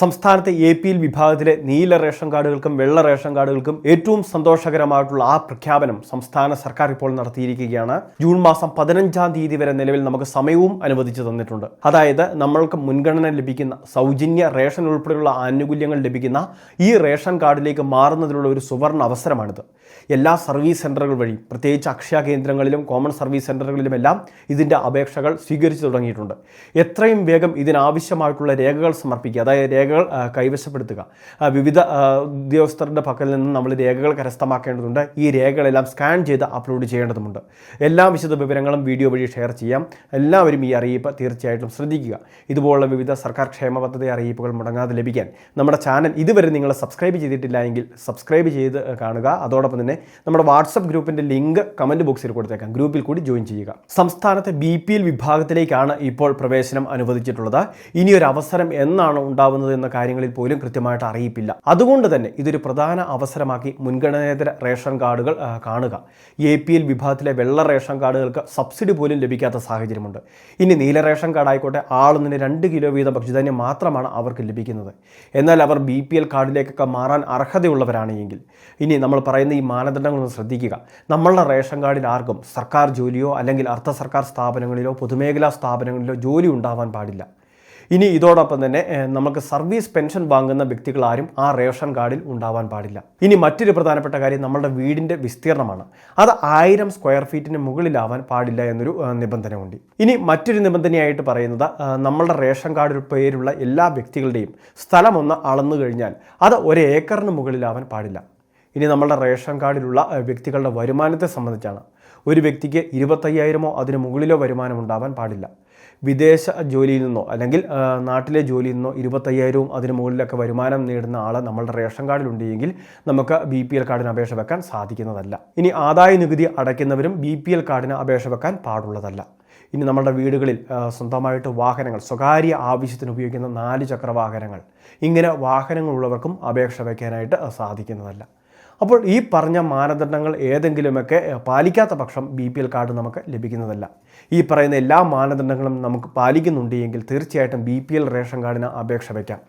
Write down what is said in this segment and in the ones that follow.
സംസ്ഥാനത്തെ A P L വിഭാഗത്തിലെ നീല റേഷൻ കാർഡുകൾക്കും വെള്ള റേഷൻ കാർഡുകൾക്കും ഏറ്റവും സന്തോഷകരമായിട്ടുള്ള ആ പ്രഖ്യാപനം സംസ്ഥാന സർക്കാർ ഇപ്പോൾ നടത്തിയിരിക്കുകയാണ്. ജൂൺ മാസം പതിനഞ്ചാം തീയതി വരെ നിലവിൽ നമുക്ക് സമയവും അനുവദിച്ചു തന്നിട്ടുണ്ട്. അതായത് നമ്മൾക്ക് മുൻഗണന ലഭിക്കുന്ന സൗജന്യ റേഷൻ ഉൾപ്പെടെയുള്ള ആനുകൂല്യങ്ങൾ ലഭിക്കുന്ന ഈ റേഷൻ കാർഡിലേക്ക് മാറുന്നതിനുള്ള ഒരു സുവർണ അവസരമാണിത്. എല്ലാ സർവീസ് സെന്ററുകൾ വഴി പ്രത്യേകിച്ച് അക്ഷയ കേന്ദ്രങ്ങളിലും കോമൺ സർവീസ് സെന്ററുകളിലുമെല്ലാം ഇതിന്റെ അപേക്ഷകൾ സ്വീകരിച്ചു തുടങ്ങിയിട്ടുണ്ട്. എത്രയും വേഗം ഇതിനാവശ്യമായിട്ടുള്ള രേഖകൾ സമർപ്പിക്കുക അതായത് രേഖകൾ കൈവശപ്പെടുത്തുക. വിവിധ ഉദ്യോഗസ്ഥരുടെ പക്കൽ നിന്ന് നമ്മൾ രേഖകൾ കരസ്ഥമാക്കേണ്ടതുണ്ട്. ഈ രേഖകളെല്ലാം സ്കാൻ ചെയ്ത് അപ്ലോഡ് ചെയ്യേണ്ടതുണ്ട് എല്ലാ വിശദ വിവരങ്ങളും വീഡിയോ വഴി ഷെയർ ചെയ്യാം. എല്ലാവരും ഈ അറിയിപ്പ് തീർച്ചയായിട്ടും ശ്രദ്ധിക്കുക. ഇതുപോലുള്ള വിവിധ സർക്കാർ ക്ഷേമ പദ്ധതി അറിയിപ്പുകൾ മുടങ്ങാതെ ലഭിക്കാൻ നമ്മുടെ ചാനൽ ഇതുവരെ നിങ്ങൾ സബ്സ്ക്രൈബ് ചെയ്തിട്ടില്ല എങ്കിൽ സബ്സ്ക്രൈബ് ചെയ്ത് കാണുക. അതോടൊപ്പം തന്നെ നമ്മുടെ വാട്സപ്പ് ഗ്രൂപ്പിന്റെ ലിങ്ക് കമന്റ് ബോക്സിൽ കൊടുത്തേക്കാം. ഗ്രൂപ്പിൽ കൂടി ജോയിൻ ചെയ്യുക. സംസ്ഥാനത്തെ ബി വിഭാഗത്തിലേക്കാണ് ഇപ്പോൾ പ്രവേശനം അനുവദിച്ചിട്ടുള്ളത്. ഇനിയൊരു അവസരം എന്നാണ് ഉണ്ടാവുന്നത് എന്ന കാര്യങ്ങളിൽ പോലും കൃത്യമായിട്ട് അറിയിപ്പില്ല. അതുകൊണ്ട് തന്നെ ഇതൊരു പ്രധാന അവസരമാക്കി മുൻഗണനേതര റേഷൻ കാർഡുകൾ കാണുക. എ പി എൽ വിഭാഗത്തിലെ വെള്ള റേഷൻ കാർഡുകൾക്ക് സബ്സിഡി പോലും ലഭിക്കാത്ത സാഹചര്യമുണ്ട്. ഇനി നീല റേഷൻ കാർഡ് ആയിക്കോട്ടെ ആളൊന്നിന് രണ്ട് കിലോ വീതം ഭക്ഷ്യധാന്യം മാത്രമാണ് അവർക്ക് ലഭിക്കുന്നത്. എന്നാൽ അവർ ബി പി എൽ കാർഡിലേക്കൊക്കെ മാറാൻ അർഹതയുള്ളവരാണെങ്കിൽ ഇനി നമ്മൾ പറയുന്ന ഈ മാനദണ്ഡങ്ങളൊന്ന് ശ്രദ്ധിക്കുക. നമ്മളുടെ റേഷൻ കാർഡിൽ ആർക്കും സർക്കാർ ജോലിയോ അല്ലെങ്കിൽ അർദ്ധ സർക്കാർ സ്ഥാപനങ്ങളിലോ പൊതുമേഖലാ സ്ഥാപനങ്ങളിലോ ജോലി ഉണ്ടാവാൻ പാടില്ല. ഇനി ഇതോടൊപ്പം തന്നെ നമുക്ക് സർവീസ് പെൻഷൻ വാങ്ങുന്ന വ്യക്തികളാരും ആ റേഷൻ കാർഡിൽ ഉണ്ടാവാൻ പാടില്ല. ഇനി മറ്റൊരു പ്രധാനപ്പെട്ട കാര്യം നമ്മളുടെ വീടിന്റെ വിസ്തീർണമാണ്. അത് ആയിരം സ്ക്വയർ ഫീറ്റിന് മുകളിലാവാൻ പാടില്ല എന്നൊരു നിബന്ധന നിബന്ധനയുണ്ട്. ഇനി മറ്റൊരു നിബന്ധനയായിട്ട് പറയുന്നത് നമ്മളുടെ റേഷൻ കാർഡിൽ പേരുള്ള എല്ലാ വ്യക്തികളുടെയും സ്ഥലമൊന്ന് അളന്നു കഴിഞ്ഞാൽ അത് ഒരു ഏക്കറിന് മുകളിലാവാൻ പാടില്ല. ഇനി നമ്മളുടെ റേഷൻ കാർഡിലുള്ള വ്യക്തികളുടെ വരുമാനത്തെ സംബന്ധിച്ചാണ്. ഒരു വ്യക്തിക്ക് ഇരുപത്തയ്യായിരമോ അതിന് മുകളിലോ വരുമാനം ഉണ്ടാവാൻ പാടില്ല. വിദേശ ജോലിയിൽ നിന്നോ അല്ലെങ്കിൽ നാട്ടിലെ ജോലിയിൽ നിന്നോ ഇരുപത്തയ്യായിരവും അതിന് മുകളിലൊക്കെ വരുമാനം നേടുന്ന ആൾ നമ്മളുടെ റേഷൻ കാർഡിലുണ്ടെങ്കിൽ നമുക്ക് ബി പി എൽ കാർഡിന് അപേക്ഷ വെക്കാൻ സാധിക്കുന്നതല്ല. ഇനി ആദായ നികുതി അടയ്ക്കുന്നവരും ബി പി എൽ കാർഡിന് അപേക്ഷ വെക്കാൻ പാടുള്ളതല്ല. ഇനി നമ്മുടെ വീടുകളിൽ സ്വന്തമായിട്ട് വാഹനങ്ങൾ സ്വകാര്യ ആവശ്യത്തിന് ഉപയോഗിക്കുന്ന നാല് ചക്ര വാഹനങ്ങൾ ഇങ്ങനെ വാഹനങ്ങളുള്ളവർക്കും അപേക്ഷ വയ്ക്കാനായിട്ട് സാധിക്കുന്നതല്ല. അപ്പോൾ ഈ പറഞ്ഞ മാനദണ്ഡങ്ങൾ ഏതെങ്കിലുമൊക്കെ പാലിക്കാത്ത പക്ഷം ബി പി എൽ കാർഡ് നമുക്ക് ലഭിക്കുന്നതല്ല. ഈ പറയുന്ന എല്ലാ മാനദണ്ഡങ്ങളും നമുക്ക് പാലിക്കുന്നുണ്ട് എങ്കിൽ തീർച്ചയായിട്ടും ബി പി എൽ റേഷൻ കാർഡിന് അപേക്ഷ വയ്ക്കാം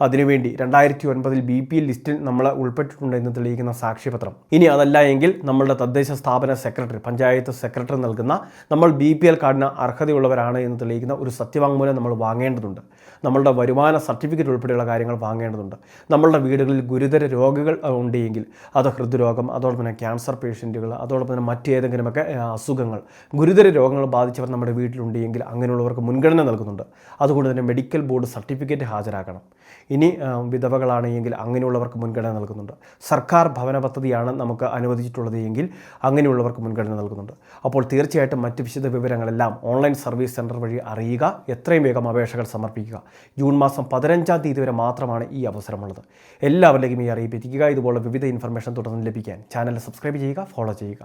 അതിനുവേണ്ടി രണ്ടായിരത്തി ഒൻപതിൽ ബി പി ലിസ്റ്റിൽ നമ്മൾ ഉൾപ്പെട്ടിട്ടുണ്ട് എന്ന് തെളിയിക്കുന്ന സാക്ഷ്യപത്രം. ഇനി അതല്ല എങ്കിൽ നമ്മളുടെ തദ്ദേശ സ്ഥാപന സെക്രട്ടറി പഞ്ചായത്ത് സെക്രട്ടറി നൽകുന്ന നമ്മൾ ബി പി എൽ കാർഡിന് അർഹതയുള്ളവരാണ് എന്ന് തെളിയിക്കുന്ന ഒരു സത്യവാങ്മൂലം നമ്മൾ വാങ്ങേണ്ടതുണ്ട്. നമ്മളുടെ വരുമാന സർട്ടിഫിക്കറ്റ് ഉൾപ്പെടെയുള്ള കാര്യങ്ങൾ വാങ്ങേണ്ടതുണ്ട്. നമ്മളുടെ വീടുകളിൽ ഗുരുതര രോഗികൾ ഉണ്ടെങ്കിൽ ഉണ്ട് അത് ഹൃദ്രോഗം അതോടൊപ്പം തന്നെ ക്യാൻസർ പേഷ്യന്റുകൾ അതോടൊപ്പം തന്നെ മറ്റേതെങ്കിലുമൊക്കെ അസുഖങ്ങൾ ഗുരുതര രോഗങ്ങൾ ബാധിച്ചവർ നമ്മുടെ വീട്ടിലുണ്ടെങ്കിൽ അങ്ങനെയുള്ളവർക്ക് മുൻഗണന നൽകുന്നുണ്ട്. അതുകൊണ്ട് തന്നെ മെഡിക്കൽ ബോർഡ് സർട്ടിഫിക്കറ്റ് ഹാജരാക്കണം. ഇനി വിധവകളാണെങ്കിൽ അങ്ങനെയുള്ളവർക്ക് മുൻഗണന നൽകുന്നുണ്ട്. സർക്കാർ ഭവന പദ്ധതിയാണ് നമുക്ക് അനുവദിച്ചിട്ടുള്ളത് എങ്കിൽ അങ്ങനെയുള്ളവർക്ക് മുൻഗണന നൽകുന്നുണ്ട്. അപ്പോൾ തീർച്ചയായിട്ടും മറ്റ് വിശദ വിവരങ്ങളെല്ലാം ഓൺലൈൻ സർവീസ് സെന്റർ വഴി അറിയുക എത്രയും വേഗം അപേക്ഷകൾ സമർപ്പിക്കുക. ജൂൺ മാസം പതിനഞ്ചാം തീയതി വരെ മാത്രമാണ് ഈ അവസരമുള്ളത്. എല്ലാവരിലേക്കും ഈ അറിയിപ്പിക്കുക ഇതുപോലെ വിവിധ ഇൻഫർമേഷൻ തുടർന്ന് ലഭിക്കാൻ ചാനൽ സബ്സ്ക്രൈബ് ചെയ്യുക ഫോളോ ചെയ്യുക.